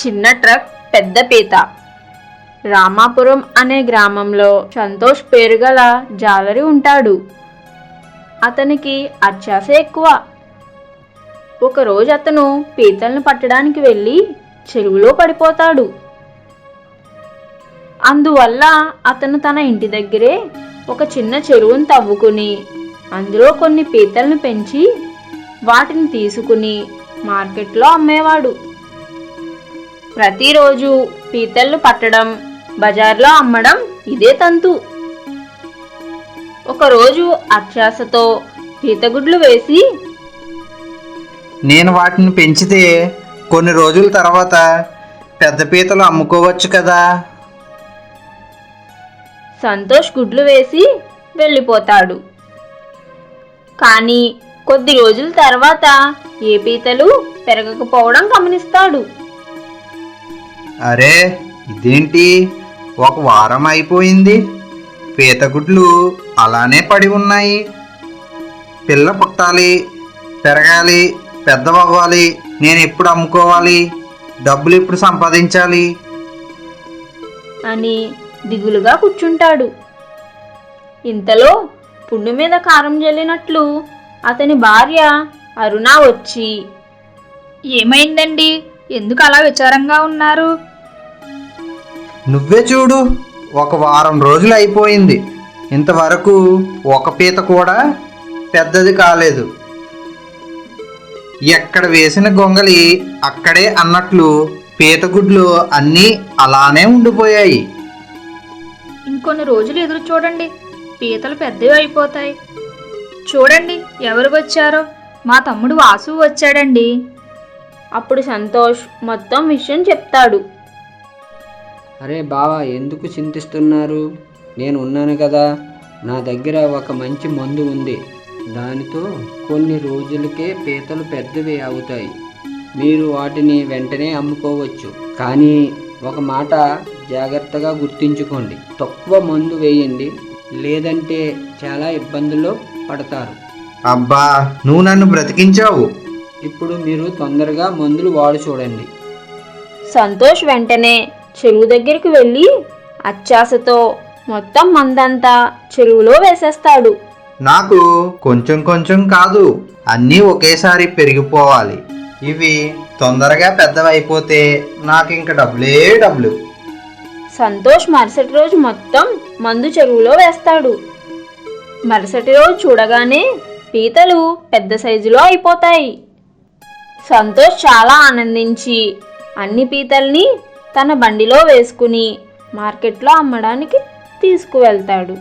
చిన్న ట్రక్ పెద్ద పీత. రామాపురం అనే గ్రామంలో సంతోష్ పేరు గల జాలరి ఉంటాడు. అతనికి అత్యాశ ఎక్కువ. ఒకరోజు అతను పీతలను పట్టడానికి వెళ్ళి చెరువులో పడిపోతాడు. అందువల్ల అతను తన ఇంటి దగ్గరే ఒక చిన్న చెరువును తవ్వుకుని అందులో కొన్ని పీతలను పెంచి వాటిని తీసుకుని మార్కెట్లో అమ్మేవాడు. ప్రతిరోజు పీతలను పట్టడం బజార్లో అమ్మడం ఇదే తంతు. ఒకరోజు అత్యాసతో పీతగుడ్లు వేసి నేను వాటిని పెంచితే కొన్ని రోజుల తర్వాత పెద్ద పీతలు అమ్ముకోవచ్చు కదా. సంతోష్ గుడ్లు వేసి వెళ్ళిపోతాడు. కానీ కొద్ది రోజుల తర్వాత ఏ పీతలు పెరగకపోవడం గమనిస్తాడు. అరే ఇదేంటి? ఒక వారం అయిపోయింది. పీతగుడ్లు అలానే పడి ఉన్నాయి. పిల్ల పుట్టాలి పెరగాలి పెద్దవ్వాలి నేను ఎప్పుడు అమ్ముకోవాలి డబ్బులు ఎప్పుడు సంపాదించాలి? అని దిగులుగా కూర్చుంటాడు. ఇంతలో పుండు మీద కారం జల్లినట్లు అతని భార్య అరుణ వచ్చి ఏమైందండి? ఎందుకు అలా విచారంగా ఉన్నారు? నువ్వే చూడు ఒక వారం రోజులు అయిపోయింది. ఇంతవరకు ఒక పీత కూడా పెద్దది కాలేదు. ఎక్కడ వేసిన గొంగలి అక్కడే అన్నట్లు పీతగుడ్లు అన్నీ అలానే ఉండిపోయాయి. ఇంకొన్ని రోజులు ఎదురు చూడండి పీతలు పెద్దవి అయిపోతాయి. చూడండి ఎవరు వచ్చారో. మా తమ్ముడు వాసు వచ్చాడండి. అప్పుడు సంతోష్ మొత్తం విషయం చెప్తాడు. అరే బావా ఎందుకు చింతిస్తున్నారు? నేను ఉన్నాను కదా. నా దగ్గర ఒక మంచి మందు ఉంది. దానితో కొన్ని రోజులకే పీతలు పెద్దవి అవుతాయి. మీరు వాటిని వెంటనే అమ్ముకోవచ్చు. కానీ ఒక మాట జాగ్రత్తగా గుర్తుంచుకోండి. తక్కువ మందు వేయండి. లేదంటే చాలా ఇబ్బందుల్లో పడతారు. అబ్బా నువ్వు నన్ను బ్రతికించావు. ఇప్పుడు మీరు తొందరగా మందులు వాడు చూడండి. సంతోష్ వెంటనే చెరువు దగ్గరికి వెళ్ళి అత్యాసతో మొత్తం మందంతా చెరువులో వేసేస్తాడు. నాకు కొంచెం కొంచెం కాదు అన్నీ ఒకేసారి పెరిగిపోవాలి. ఇవి తొందరగా పెద్దవైపోతే నాకు ఇంక డబ్బులే డబ్బులు. సంతోష్ మరుసటి రోజు మొత్తం మందు చెరువులో వేస్తాడు. మరుసటి రోజు చూడగానే పీతలు పెద్ద సైజులో అయిపోతాయి. సంతోష్ చాలా ఆనందించి అన్ని పీతల్ని తన బండిలో వేసుకుని మార్కెట్లో అమ్మడానికి తీసుకువెళ్తాడు.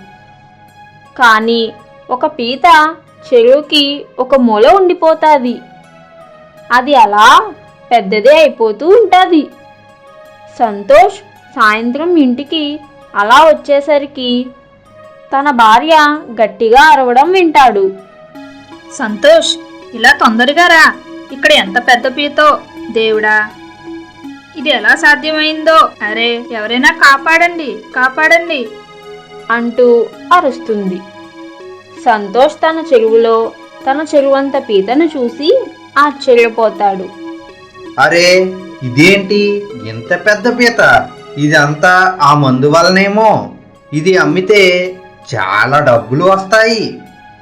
కానీ ఒక పీత చెరువుకి ఒక మూల ఉండిపోతుంది. అది అలా పెద్దదే అయిపోతూ ఉంటుంది. సంతోష్ సాయంత్రం ఇంటికి అలా వచ్చేసరికి తన భార్య గట్టిగా అరవడం వింటాడు. సంతోష్ ఇలా తొందరగా రా. ఇక్కడ ఎంత పెద్ద పీతో? దేవుడా ఇది ఎలా సాధ్యమైందో? అరే ఎవరైనా కాపాడండి కాపాడండి అంటూ అరుస్తుంది. సంతోష్ తన చెరువులో తన చెరువంత పీతను చూసి ఆశ్చర్యపోతాడు. అరే ఇదేంటి? ఇంత పెద్ద పీత. ఇదంతా ఆ మందు వలనేమో. ఇది అమ్మితే చాలా డబ్బులు వస్తాయి.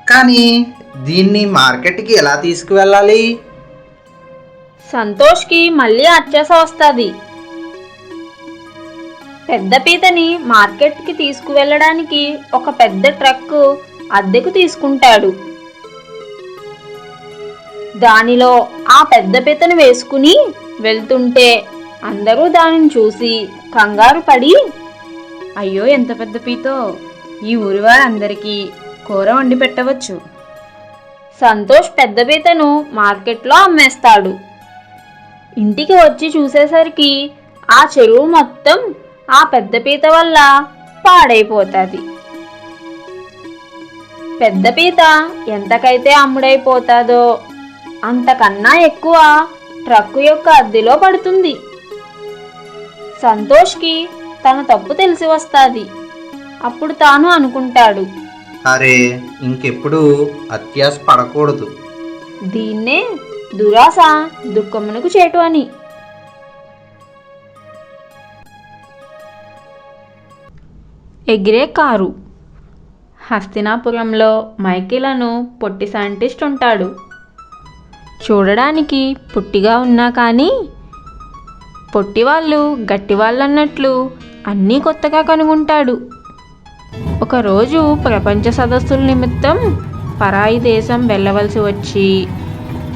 కానీ దీన్ని మార్కెట్కి ఎలా తీసుకువెళ్ళాలి? సంతోష్కి మళ్ళీ అత్యాస వస్తుంది. పెద్ద పీతని మార్కెట్కి తీసుకువెళ్ళడానికి ఒక పెద్ద ట్రక్ అద్దెకు తీసుకుంటాడు. దానిలో ఆ పెద్ద పీతను వేసుకుని వెళ్తుంటే అందరూ దానిని చూసి కంగారు పడి అయ్యో ఎంత పెద్ద పీతో! ఈ ఊరి వారందరికీ కూర వండి పెట్టవచ్చు. సంతోష్ పెద్ద పీతను మార్కెట్లో అమ్మేస్తాడు. ఇంటికి వచ్చి చూసేసరికి ఆ చెరువు మొత్తం ఆ పెద్ద పీత వల్ల పాడైపోతుంది. పెద్ద పీత ఎంతకైతే అమ్ముడైపోతాదో అంతకన్నా ఎక్కువ ట్రక్కు యొక్క అద్దెలో పడుతుంది. సంతోష్కి తన తప్పు తెలిసి వస్తుంది. అప్పుడు తాను అనుకుంటాడు. అరే ఇంకెప్పుడు అత్యాస పడకూడదు. దీన్నే దురాశ దుఃఖమునకు చేటు అని. ఎగిరే కారు హస్తినాపురంలో మైకిలను పొట్టి సైంటిస్ట్ ఉంటాడు. చూడడానికి పుట్టిగా ఉన్నా కానీ పొట్టివాళ్ళు గట్టివాళ్ళు అన్నట్లు అన్నీ కొత్తగా కనుగొంటాడు. ఒకరోజు ప్రపంచ సదస్సుల నిమిత్తం పరాయి దేశం వెళ్ళవలసి వచ్చి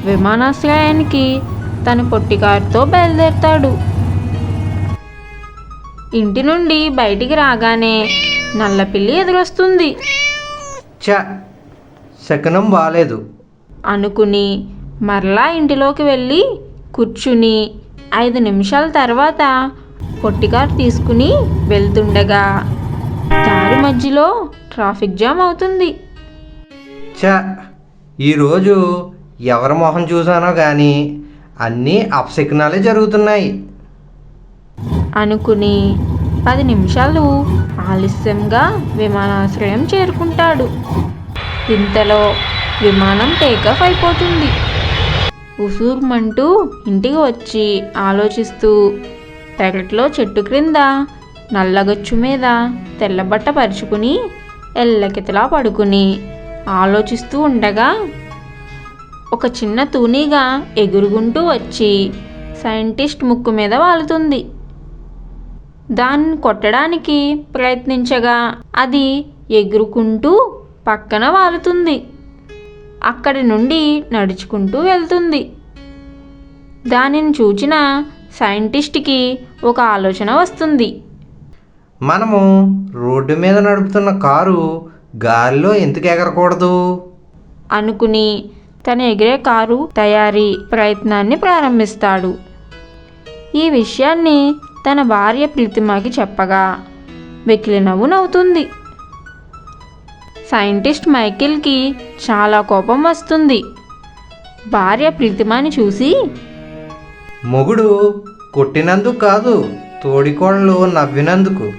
విమానాశ్రయానికి తన పొట్టి కారుతో బయలుదేరతాడు. ఇంటి నుండి బయటికి రాగానే నల్లపిల్లి ఎదురొస్తుంది. చ శకనం బాలేదు. అనుకుని మరలా ఇంటిలోకి వెళ్ళి కూర్చుని ఐదు నిమిషాల తర్వాత పొట్టికారు తీసుకుని వెళ్తుండగా దారి మధ్యలో ట్రాఫిక్ జామ్ అవుతుంది. చ ఈరోజు ఎవరి మొహం చూసానో కానీ అన్నీ అపశకునాలే జరుగుతున్నాయి. అనుకుని పది నిమిషాలు ఆలస్యంగా విమానాశ్రయం చేరుకుంటాడు. ఇంతలో విమానం టేకాఫ్ అయిపోతుంది. ఉసూర్మంటూ ఇంటికి వచ్చి ఆలోచిస్తూ పెరట్లో చెట్టు క్రింద నల్లగచ్చు మీద తెల్లబట్ట పరుచుకుని ఎల్లకితలా పడుకుని ఆలోచిస్తూ ఉండగా ఒక చిన్న తూనీగా ఎగురుగుంటూ వచ్చి సైంటిస్ట్ ముక్కు మీద వాలుతుంది. దాన్ని కొట్టడానికి ప్రయత్నించగా అది ఎగురుకుంటూ పక్కన వాలుతుంది. అక్కడి నుండి నడుచుకుంటూ వెళ్తుంది. దానిని చూచిన సైంటిస్ట్కి ఒక ఆలోచన వస్తుంది. మనము రోడ్డు మీద నడుపుతున్న కారు గాలిలో ఎందుకు ఎగరకూడదు? అనుకుని తన ఎగిరే కారు తయారీ ప్రయత్నాన్ని ప్రారంభిస్తాడు. ఈ విషయాన్ని తన భార్య ప్రీతిమకి చెప్పగా వెకిలి నవ్వు నవ్వుతుంది. సైంటిస్ట్ మైకిల్కి చాలా కోపం వస్తుంది. భార్య ప్రీతిమని చూసి మొగుడు కొట్టినందుకు కాదు తోడికోడలు నవ్వినందుకు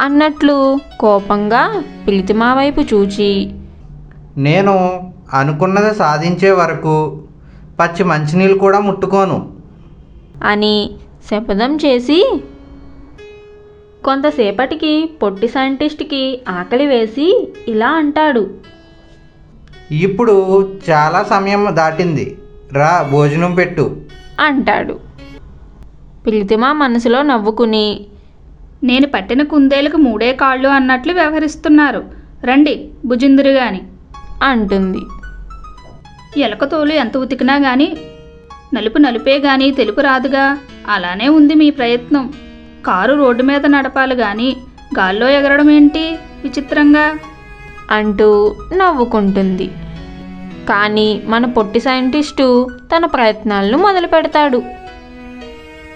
అన్నట్లు కోపంగా ప్రీతిమా వైపు చూచి నేను అనుకున్నది సాధించే వరకు పచ్చి మంచినీళ్ళు కూడా ముట్టుకోను. అని శపథం చేసి కొంతసేపటికి పొట్టి సైంటిస్ట్కి ఆకలి వేసి ఇలా అంటాడు. ఇప్పుడు చాలా సమయం దాటింది. రా భోజనం పెట్టు. అంటాడు. ప్రీతిమా మనసులో నవ్వుకుని నేను పట్టిన కుందేలకు మూడే కాళ్ళు అన్నట్లు వ్యవహరిస్తున్నారు. రండి భుజిందురు గాని. అంటుంది. ఎలక తోలు ఎంత ఉతికినా గాని నలుపు నలుపే గాని తెలుపు రాదుగా. అలానే ఉంది మీ ప్రయత్నం. కారు రోడ్డు మీద నడపాలి గాని గాల్లో ఎగరడం ఏంటి విచిత్రంగా? అంటూ నవ్వుకుంటుంది. కానీ మన పొట్టి సైంటిస్టు తన ప్రయత్నాలను మొదలు పెడతాడు.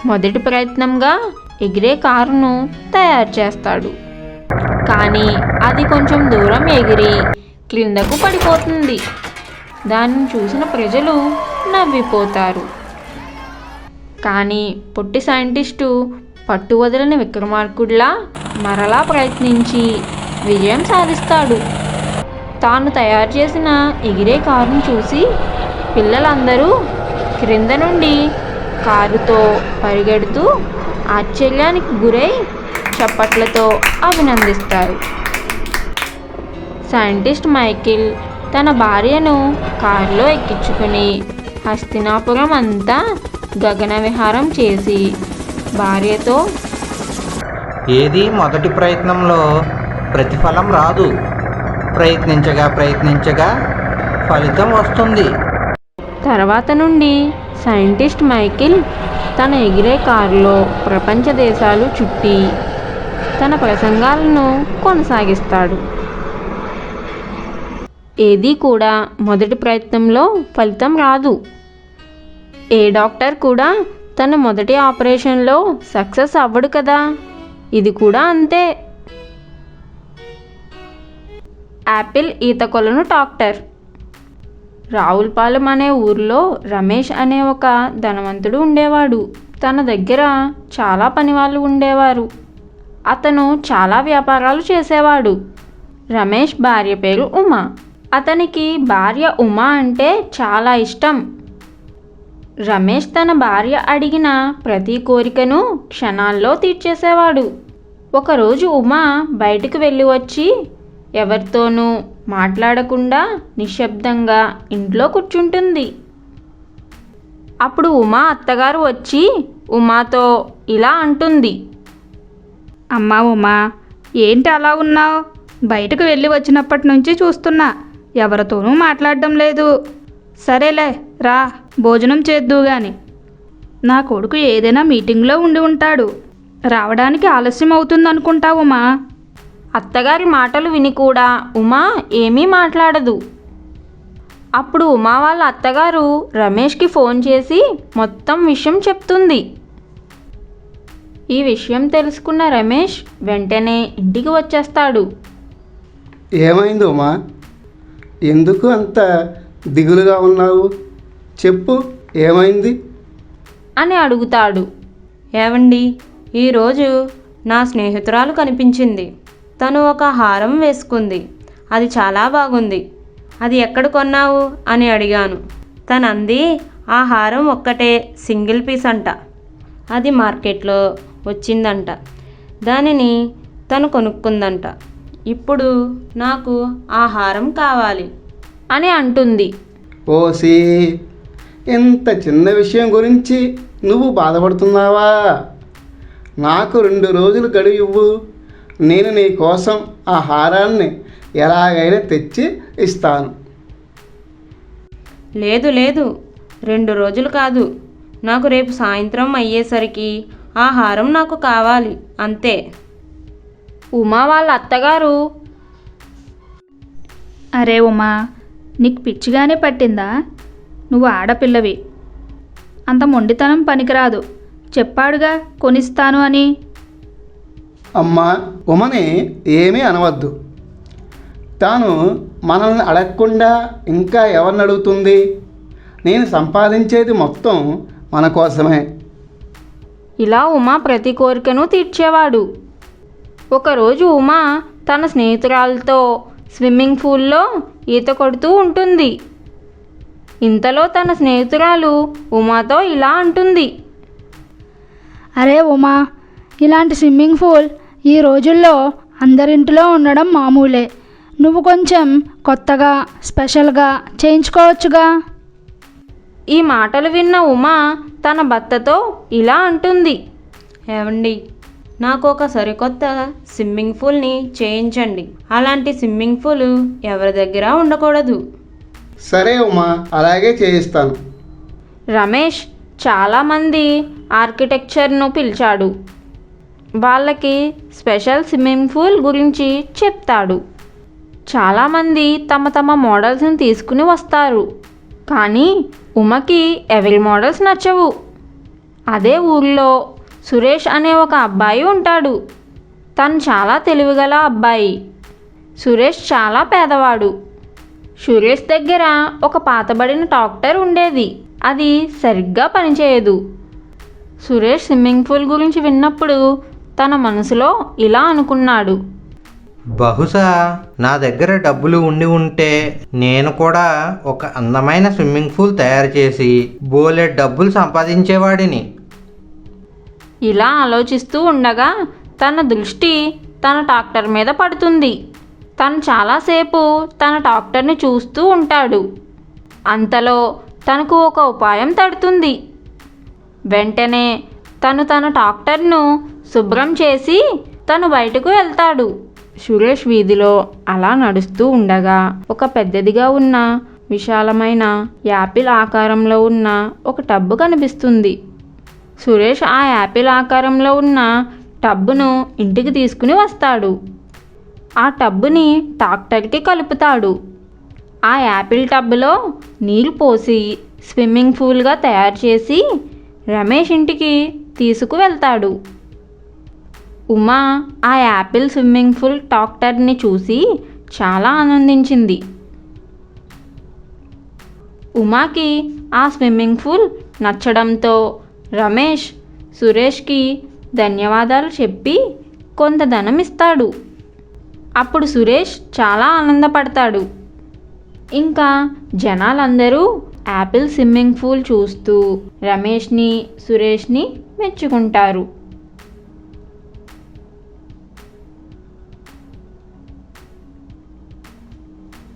మొదటి ప్రయత్నంగా ఎగిరే కారును తయారు చేస్తాడు. కానీ అది కొంచెం దూరం ఎగిరి క్రిందకు పడిపోతుంది. దానిని చూసిన ప్రజలు నవ్విపోతారు. కానీ పొట్టి సైంటిస్టు పట్టు వదలని విక్రమార్కుడిలా మరలా ప్రయత్నించి విజయం సాధిస్తాడు. తాను తయారు చేసిన ఎగిరే కారును చూసి పిల్లలందరూ క్రింద నుండి కారుతో పరిగెడుతూ ఆశ్చర్యానికి గురై చప్పట్లతో అభినందిస్తారు. సైంటిస్ట్ మైకిల్ తన భార్యను కారులో ఎక్కించుకుని హస్తినాపురం అంతా గగన విహారం చేసి భార్యతో ఏది మొదటి ప్రయత్నంలో ప్రతిఫలం రాదు. ప్రయత్నించగా ప్రయత్నించగా ఫలితం వస్తుంది. తర్వాత నుండి సైంటిస్ట్ మైకిల్ తన ఎగిరే కారులో ప్రపంచ దేశాలు చుట్టి తన ప్రసంగాలను కొనసాగిస్తాడు. ఏదీ కూడా మొదటి ప్రయత్నంలో ఫలితం రాదు. ఏ డాక్టర్ కూడా తన మొదటి ఆపరేషన్లో సక్సెస్ అవ్వడు కదా? ఇది కూడా అంతే. యాపిల్ ఈత కొలను డాక్టర్. రావులపాలెం అనే ఊర్లో రమేష్ అనే ఒక ధనవంతుడు ఉండేవాడు. తన దగ్గర చాలా పనివాళ్ళు ఉండేవారు. అతను చాలా వ్యాపారాలు చేసేవాడు. రమేష్ భార్య పేరు ఉమా. అతనికి భార్య ఉమా అంటే చాలా ఇష్టం. రమేష్ తన భార్య అడిగిన ప్రతి కోరికను క్షణాల్లో తీర్చేసేవాడు. ఒకరోజు ఉమా బయటకు వెళ్ళి వచ్చి ఎవరితోనూ మాట్లాడకుండా నిశ్శబ్దంగా ఇంట్లో కూర్చుంటుంది. అప్పుడు ఉమా అత్తగారు వచ్చి ఉమాతో ఇలా అంటుంది. అమ్మా ఉమా ఏంటి అలా ఉన్నావు? బయటకు వెళ్ళి వచ్చినప్పటి నుంచి చూస్తున్నా. ఎవరితోనూ మాట్లాడడం లేదు. సరేలే రా భోజనం చేద్దు గాని. నా కొడుకు ఏదైనా మీటింగ్లో ఉండి ఉంటాడు. రావడానికి ఆలస్యం అవుతుంది అనుకుంటా ఉమా అత్తగారి మాటలు విని కూడా ఉమా ఏమీ మాట్లాడదు. అప్పుడు ఉమా వాళ్ళ అత్తగారు రమేష్కి ఫోన్ చేసి మొత్తం విషయం చెప్తుంది. ఈ విషయం తెలుసుకున్న రమేష్ వెంటనే ఇంటికి వచ్చేస్తాడు. ఏమైంది ఉమా? ఎందుకు అంత దిగులుగా ఉన్నావు? చెప్పు ఏమైంది? అని అడుగుతాడు. ఏవండి ఈరోజు నా స్నేహితురాలు కనిపించింది. తను ఒక హారం వేసుకుంది. అది చాలా బాగుంది. అది ఎక్కడ కొన్నావు? అని అడిగాను. తను అంది ఆ హారం ఒక్కటే సింగిల్ పీస్ అంట. అది మార్కెట్లో వచ్చిందంట. దానిని తను కొనుక్కుందంట. ఇప్పుడు నాకు ఆ హారం కావాలి అని అంటుంది. ఓసి ఇంత చిన్న విషయం గురించి నువ్వు బాధపడుతున్నావా? నాకు రెండు రోజులు గడువు ఇవ్వు. నేను నీ కోసం ఆ హారాన్ని ఎలాగైనా తెచ్చి ఇస్తాను. లేదు లేదు. రెండు రోజులు కాదు. నాకు రేపు సాయంత్రం అయ్యేసరికి ఆ హారం నాకు కావాలి. అంతే. ఉమా వాళ్ళ అత్తగారు. అరే ఉమా నీకు పిచ్చిగానే పట్టిందా? నువ్వు ఆడపిల్లవి. అంత మొండితనం పనికిరాదు. చెప్పాడుగా కొనిస్తాను అని. అమ్మా ఉమని ఏమీ అనవద్దు. తాను మనల్ని అడగకుండా ఇంకా ఎవరిని అడుగుతుంది? నేను సంపాదించేది మొత్తం మన కోసమే. ఇలా ఉమా ప్రతి కోరికను తీర్చేవాడు. ఒకరోజు ఉమా తన స్నేహితురాలతో స్విమ్మింగ్ పూల్లో ఈత కొడుతూ ఉంటుంది. ఇంతలో తన స్నేహితురాలు ఉమాతో ఇలా అంటుంది. అరే ఉమా ఇలాంటి స్విమ్మింగ్ పూల్ ఈ రోజుల్లో అందరింటిలో ఉండడం మామూలే. నువ్వు కొంచెం కొత్తగా స్పెషల్గా చేయించుకోవచ్చుగా. ఈ మాటలు విన్న ఉమా తన భర్తతో ఇలా అంటుంది. ఏవండి నాకు ఒక సరికొత్త స్విమ్మింగ్ పూల్ని చేయించండి. అలాంటి స్విమ్మింగ్ పూల్ ఎవరి దగ్గర ఉండకూడదు. సరే ఉమా అలాగే చేయిస్తాను. రమేష్ చాలామంది ఆర్కిటెక్చర్ను పిలిచాడు. వాళ్ళకి స్పెషల్ స్విమ్మింగ్ పూల్ గురించి చెప్తాడు. చాలామంది తమ తమ మోడల్స్ని తీసుకుని వస్తారు. కానీ ఉమకి ఎవరి మోడల్స్ నచ్చవు. అదే ఊర్లో సురేష్ అనే ఒక అబ్బాయి ఉంటాడు. తను చాలా తెలివిగల అబ్బాయి. సురేష్ చాలా పేదవాడు. సురేష్ దగ్గర ఒక పాతబడిన ట్రాక్టర్ ఉండేది. అది సరిగ్గా పనిచేయదు. సురేష్ స్విమ్మింగ్ పూల్ గురించి విన్నప్పుడు తన మనసులో ఇలా అనుకున్నాడు. బహుశా నా దగ్గర డబ్బులు ఉండి ఉంటే నేను కూడా ఒక అందమైన స్విమ్మింగ్ పూల్ తయారు చేసి బోలెడ్ డబ్బులు సంపాదించేవాడిని. ఇలా ఆలోచిస్తూ ఉండగా తన దృష్టి తన డాక్టర్ మీద పడుతుంది. తను చాలాసేపు తన డాక్టర్ని చూస్తూ ఉంటాడు. అంతలో తనకు ఒక ఉపాయం తడుతుంది. వెంటనే తను తన డాక్టర్ను శుభ్రం చేసి తను బయటకు వెళ్తాడు. సురేష్ వీధిలో అలా నడుస్తూ ఉండగా ఒక పెద్దదిగా ఉన్న విశాలమైన యాపిల్ ఆకారంలో ఉన్న ఒక టబ్బు కనిపిస్తుంది. సురేష్ ఆ యాపిల్ ఆకారంలో ఉన్న టబ్బును ఇంటికి తీసుకుని వస్తాడు. ఆ టబ్బుని టాక్టర్కి కలుపుతాడు. ఆ యాపిల్ టబ్బులో నీళ్ళు పోసి స్విమ్మింగ్ పూల్గా తయారు చేసి రమేష్ ఇంటికి తీసుకువెళ్తాడు ఉమా ఆ యాపిల్ స్విమ్మింగ్ పూల్ టాక్టర్ని చూసి చాలా ఆనందించింది. ఉమాకి ఆ స్విమ్మింగ్ పూల్ నచ్చడంతో రమేష్ సురేష్కి ధన్యవాదాలు చెప్పి కొంత ధనం ఇస్తాడు. అప్పుడు సురేష్ చాలా ఆనందపడతాడు. ఇంకా జనాలందరూ యాపిల్ స్విమ్మింగ్ పూల్ చూస్తూ రమేష్ని సురేష్ని మెచ్చుకుంటారు.